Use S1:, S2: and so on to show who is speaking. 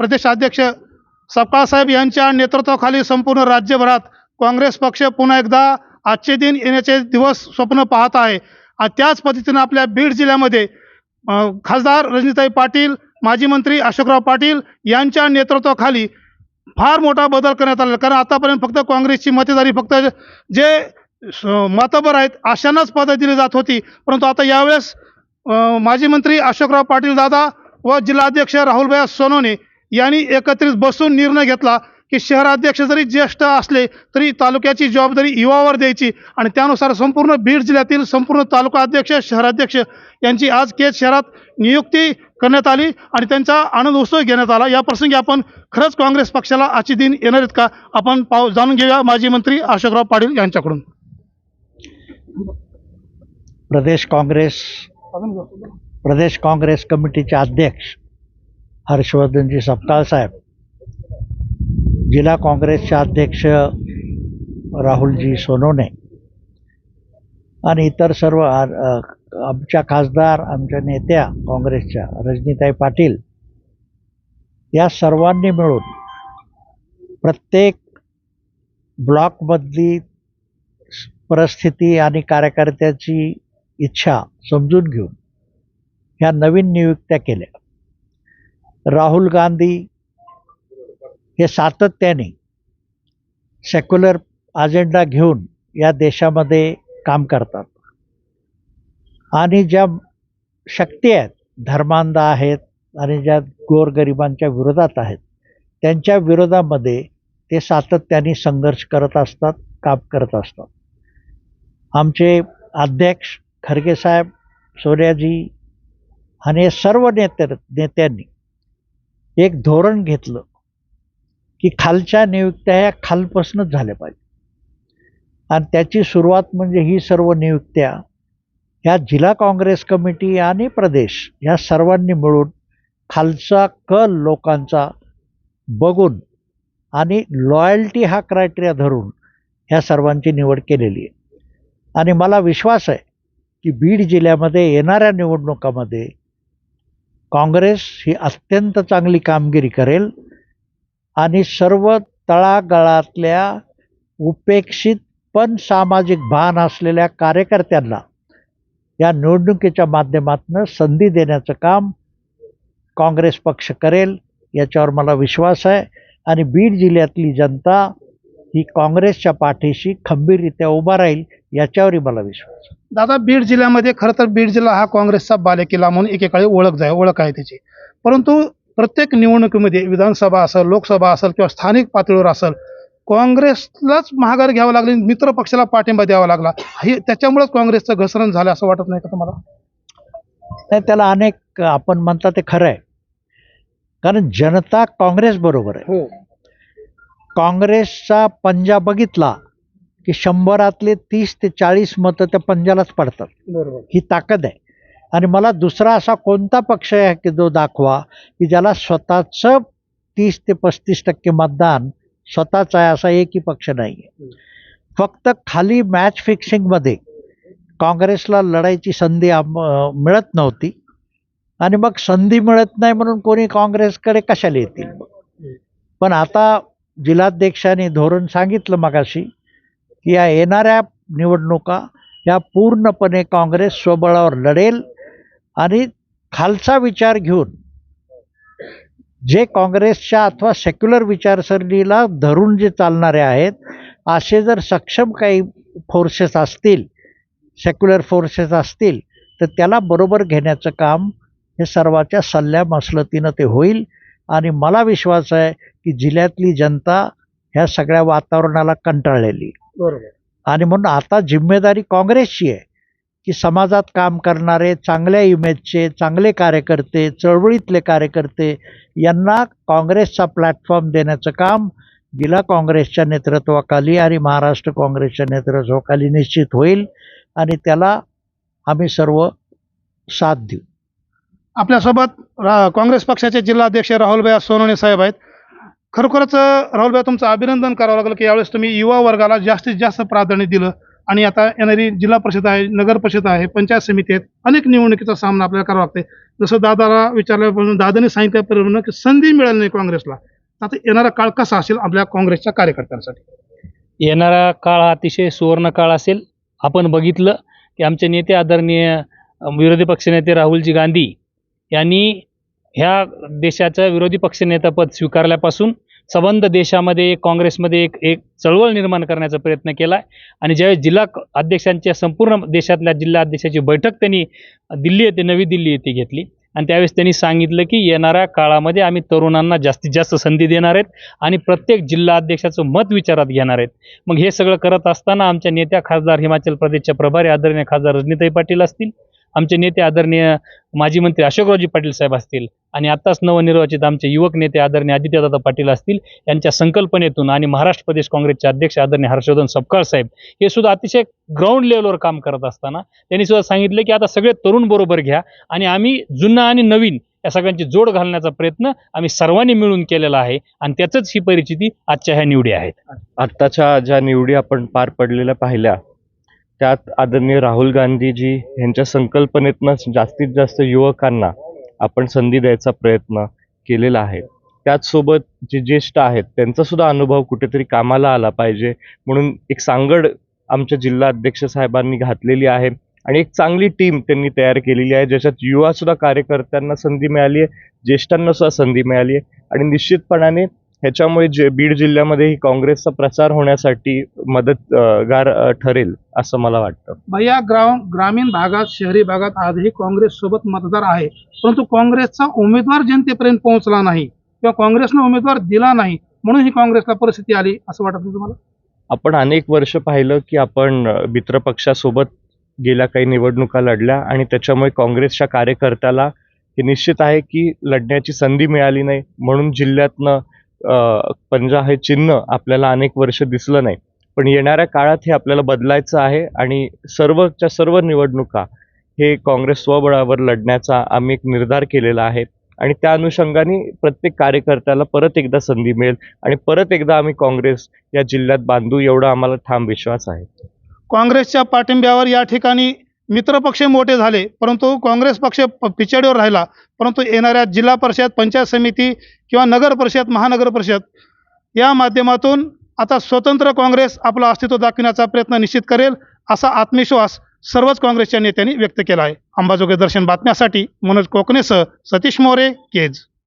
S1: प्रदेशाध्यक्ष सपकाळसाहेब यांच्या नेतृत्वाखाली संपूर्ण राज्यभरात काँग्रेस पक्ष पुन्हा एकदा आजचे दिन येण्याचे दिवस स्वप्न पाहत आहे. आणि त्याच पद्धतीनं आपल्या बीड जिल्ह्यामध्ये खासदार रजनीताई पाटील माजी मंत्री अशोकराव पाटील यांच्या नेतृत्वाखाली फार मोठा बदल करण्यात आला. कारण आतापर्यंत फक्त काँग्रेसची मतेदारी फक्त जे मतबर मातबर आहेत अशांनाच पदं दिली जात होती. परंतु आता यावेळेस माजी मंत्री अशोकराव पाटील दादा व जिल्हाध्यक्ष राहुलभाई सोनवणे यांनी एकत्रित बसून निर्णय घेतला की शहराध्यक्ष जरी ज्येष्ठ असले तरी तालुक्याची जबाबदारी युवावर द्यायची आणि त्यानुसार संपूर्ण बीड जिल्ह्यातील संपूर्ण तालुका अध्यक्ष शहराध्यक्ष यांची आज केज शहरात नियुक्ती करण्यात आली आणि त्यांचा आनंद उत्सव घेण्यात आला. या प्रसंगी आपण खरंच काँग्रेस पक्षाला आजचे दिन येणार आहेत का? आपण पाव जाणून घेऊया माजी मंत्री अशोकराव पाटील यांच्याकडून.
S2: प्रदेश काँग्रेस प्रदेश काँग्रेस कमिटीचे अध्यक्ष हर्षवर्धनजी सपकाळ साहेब. जिल्हा काँग्रेसचे अध्यक्ष राहुलजी सोनवणे आणि इतर सर्व आमच्या खासदार आमच्या नेत्या काँग्रेसच्या रजनीताई पाटील या सर्वांनी मिळून प्रत्येक ब्लॉकमधली परिस्थिती आणि कार्यकर्त्याची इच्छा समजून घेऊन ह्या नवीन नियुक्त्या केल्या. राहुल गांधी हे सातत्याने सेक्युलर अजेंडा घेऊन या देशामध्ये काम करतात. आणि ज्या शक्ती आहेत धर्मांध आहेत आणि ज्या गोरगरिबांच्या विरोधात आहेत त्यांच्या विरोधामध्ये ते सातत्याने संघर्ष करत असतात काम करत असतात. आमचे अध्यक्ष खरगे साहेब सोनियाजी आणि हे सर्व नेते नेत्यांनी एक धोरण घेतलं की खालच्या नियुक्त्या ह्या खालपासूनच झाल्या पाहिजे. आणि त्याची सुरुवात म्हणजे ही सर्व नियुक्त्या ह्या जिल्हा काँग्रेस कमिटी आणि प्रदेश ह्या सर्वांनी मिळून खालचा कल लोकांचा बघून आणि लॉयल्टी हा क्रायटेरिया धरून ह्या सर्वांची निवड केलेली आहे. आणि मला विश्वास आहे की बीड जिल्ह्यामध्ये येणाऱ्या निवडणुकामध्ये काँग्रेस ही अत्यंत चांगली कामगिरी करेल आणि सर्व तळागाळातल्या उपेक्षित पण सामाजिक भान असलेल्या कार्यकर्त्यांना या निवडणुकीच्या माध्यमातून संधी देण्याचं काम काँग्रेस पक्ष करेल याच्यावर मला विश्वास आहे. आणि बीड जिल्ह्यातली जनता ही काँग्रेसच्या पाठीशी खंबीररित्या उभा राहील याच्यावरही मला विश्वास.
S1: दादा बीड जिल्ह्यामध्ये खरं तर बीड जिल्हा हा काँग्रेसचा बालेकिल्ला म्हणून एकेकाळी ओळख जाय ओळख आहे त्याची. परंतु प्रत्येक निवडणुकीमध्ये विधानसभा असेल लोकसभा असेल किंवा स्थानिक पातळीवर असेल काँग्रेसलाच महागार घ्यावं लागली मित्र पक्षाला पाठिंबा द्यावा लागला. हे त्याच्यामुळेच काँग्रेसचं घसरण झालं असं वाटत नाही का तुम्हाला?
S2: नाही त्याला अनेक आपण म्हणता ते खरं आहे. कारण जनता काँग्रेस बरोबर आहे.
S1: हो.
S2: काँग्रेसचा पंजा बघितला की शंभरातले तीस ते चाळीस मतं त्या पंजालाच पडतात.
S1: बरोबर.
S2: ही ताकद आहे. आणि मला दुसरा असा कोणता पक्ष आहे की जो दाखवा की ज्याला स्वतःचं तीस ते पस्तीस टक्के मतदान स्वतःच आहे असा एकही पक्ष नाही आहे फक्त खाली मॅच फिक्सिंगमध्ये काँग्रेसला लढायची संधी मिळत नव्हती. आणि मग संधी मिळत नाही म्हणून कोणी काँग्रेसकडे कशाला येतील? पण आता जिल्हाध्यक्षांनी धोरण सांगितलं मगाशी की या येणाऱ्या निवडणुका या पूर्णपणे काँग्रेस स्वबळावर लढेल आणि खालचा विचार घेऊन जे काँग्रेसच्या अथवा सेक्युलर विचारसरणीला धरून जे चालणारे आहेत असे जर सक्षम काही फोर्सेस असतील सेक्युलर फोर्सेस असतील तर त्याला बरोबर घेण्याचं काम हे सर्वाच्या सल्ल्या मसलतीनं ते होईल. आणि मला विश्वास आहे की जिल्ह्यातली जनता ह्या सगळ्या वातावरणाला कंटाळलेली.
S1: बरोबर.
S2: आणि म्हणून आता जिम्मेदारी काँग्रेसची आहे की समाजात काम करणारे चांगल्या इमेजचे चांगले कार्यकर्ते चळवळीतले कार्यकर्ते यांना काँग्रेसचा प्लॅटफॉर्म देण्याचं काम जिल्हा काँग्रेसच्या नेतृत्वाखाली आणि महाराष्ट्र काँग्रेसच्या नेतृत्वाखाली निश्चित होईल आणि त्याला आम्ही सर्व साथ देऊ.
S1: आपल्यासोबत रा काँग्रेस पक्षाचे जिल्हाध्यक्ष राहुलभाई सोनवणे साहेब आहेत. खरोखरच राहुलभाई तुमचं अभिनंदन करावं लागलं की यावेळेस तुम्ही युवा वर्गाला जास्तीत जास्त प्राधान्य दिलं. आणि आता येणारी जिल्हा परिषद आहे नगर परिषद आहे पंचायत समिती आहेत अनेक निवडणुकीचा सामना आपल्याला करावा लागते जसं दादाला विचारल्याप्रमाणे दादाने सांगितल्याप्रमाणे की संधी मिळाली नाही काँग्रेसला. आता येणारा काळ कसा असेल आपल्या काँग्रेसच्या कार्यकर्त्यांसाठी?
S3: येणारा काळ हा अतिशय सुवर्ण काळ असेल. आपण बघितलं की आमचे नेते आदरणीय विरोधी पक्षनेते राहुलजी गांधी यांनी ह्या देशाचं विरोधी पक्षनेतापद स्वीकारल्यापासून संबंध देशामध्ये काँग्रेसमध्ये एक एक चळवळ निर्माण करण्याचा प्रयत्न केला आहे आणि ज्यावेळेस जिल्हा अध्यक्षांच्या संपूर्ण देशातल्या जिल्हा अध्यक्षाची बैठक त्यांनी दिल्ली येथे नवी दिल्ली येथे घेतली. आणि त्यावेळेस त्यांनी सांगितलं की येणाऱ्या काळामध्ये आम्ही तरुणांना जास्तीत जास्त संधी देणार आहेत आणि प्रत्येक जिल्हा अध्यक्षाचं मत विचारात घेणार आहेत. मग हे सगळं करत असताना आमच्या नेत्या खासदार हिमाचल प्रदेशच्या प्रभारी आदरणीय खासदार रजनीताई पाटील असतील. आमचे नेते आदरणीय माजी मंत्री अशोकरावजी पाटील साहेब असतील आणि आत्ताच नवनिर्वाचित आमचे युवक नेते आदरणीय आदित्यदादा पाटील असतील यांच्या संकल्पनेतून आणि महाराष्ट्र प्रदेश काँग्रेसचे अध्यक्ष आदरणीय हर्षवर्धन सपकाळ साहेब हे सुद्धा अतिशय ग्राउंड लेवलवर काम करत असताना त्यांनी सुद्धा सांगितलं की आता सगळे तरुण बरोबर घ्या आणि आम्ही जुना आणि नवीन या सगळ्यांची जोड घालण्याचा प्रयत्न आम्ही सर्वांनी मिळून केलेला आहे आणि त्याचंच ही परिस्थिती आजच्या ह्या निवडी आहेत.
S4: आत्ताच्या ज्या निवडी आपण पार पडलेल्या पाहिल्या त्यात आदरणीय राहुल गांधीजी यांच्या संकल्पनेतनं जास्तीत जास्त युवकांना आपण संधी द्यायचा प्रयत्न केलेला आहे. त्याचसोबत जे ज्येष्ठ आहेत त्यांचा सुद्धा अनुभव कुठेतरी कामाला आला पाहिजे म्हणून एक सांगड आमच्या जिल्हा अध्यक्ष साहेबांनी घातलेली आहे आणि एक चांगली टीम त्यांनी तयार केलेली आहे ज्याच्यात युवा सुद्धा कार्यकर्त्यांना संधी मिळाली आहे ज्येष्ठांना सुद्धा संधी मिळाली आहे आणि निश्चितपणाने ह्याच्यामुळे जे बीड जिल्ह्यामध्येही काँग्रेसचा प्रचार होण्यासाठी मदतगार ठरेल असं मला वाटतं.
S1: भैया ग्राम ग्रामीण भागात शहरी भागात आजही काँग्रेस सोबत मतदार आहे. परंतु काँग्रेसचा उमेदवार जनतेपर्यंत पोहोचला नाही किंवा काँग्रेसने उमेदवार दिला नाही म्हणून ही काँग्रेसला परिस्थिती आली असं वाटत नाही तुम्हाला?
S4: आपण अनेक वर्ष पाहिलं की आपण अ, मित्रपक्षासोबत गेल्या काही निवडणुका लढल्या आणि त्याच्यामुळे काँग्रेसच्या कार्यकर्त्याला हे निश्चित आहे की लढण्याची संधी मिळाली नाही म्हणून जिल्ह्यातनं पंजा हे चिन्ह आपल्याला अनेक वर्ष दिसलं नाही. पण येणाऱ्या काळात हे आपल्याला बदलायचं आहे आणि सर्वच्या सर्व निवडणुका हे काँग्रेस स्वबळावर लढण्याचा आम्ही एक निर्धार केलेला आहे. आणि त्या अनुषंगाने प्रत्येक कार्यकर्त्याला परत एकदा संधी मिळेल आणि परत एकदा आम्ही काँग्रेस या जिल्ह्यात बांधू एवढा आम्हाला ठाम विश्वास आहे.
S1: काँग्रेसच्या पाठिंब्यावर या ठिकाणी मित्रपक्ष मोठे झाले परंतु काँग्रेस पक्ष पिछाडीवर राहिला परंतु येणाऱ्या जिल्हा परिषद पंचायत समिती किंवा नगर परिषद महानगर परिषद या माध्यमातून आता स्वतंत्र काँग्रेस आपलं अस्तित्व दाखविण्याचा प्रयत्न निश्चित करेल असा आत्मविश्वास सर्वच काँग्रेसच्या नेत्यांनी व्यक्त केला आहे. अंबाजोगाई दर्शन बातम्यासाठी मनोज कोकणेसह सतीश मोरे केज.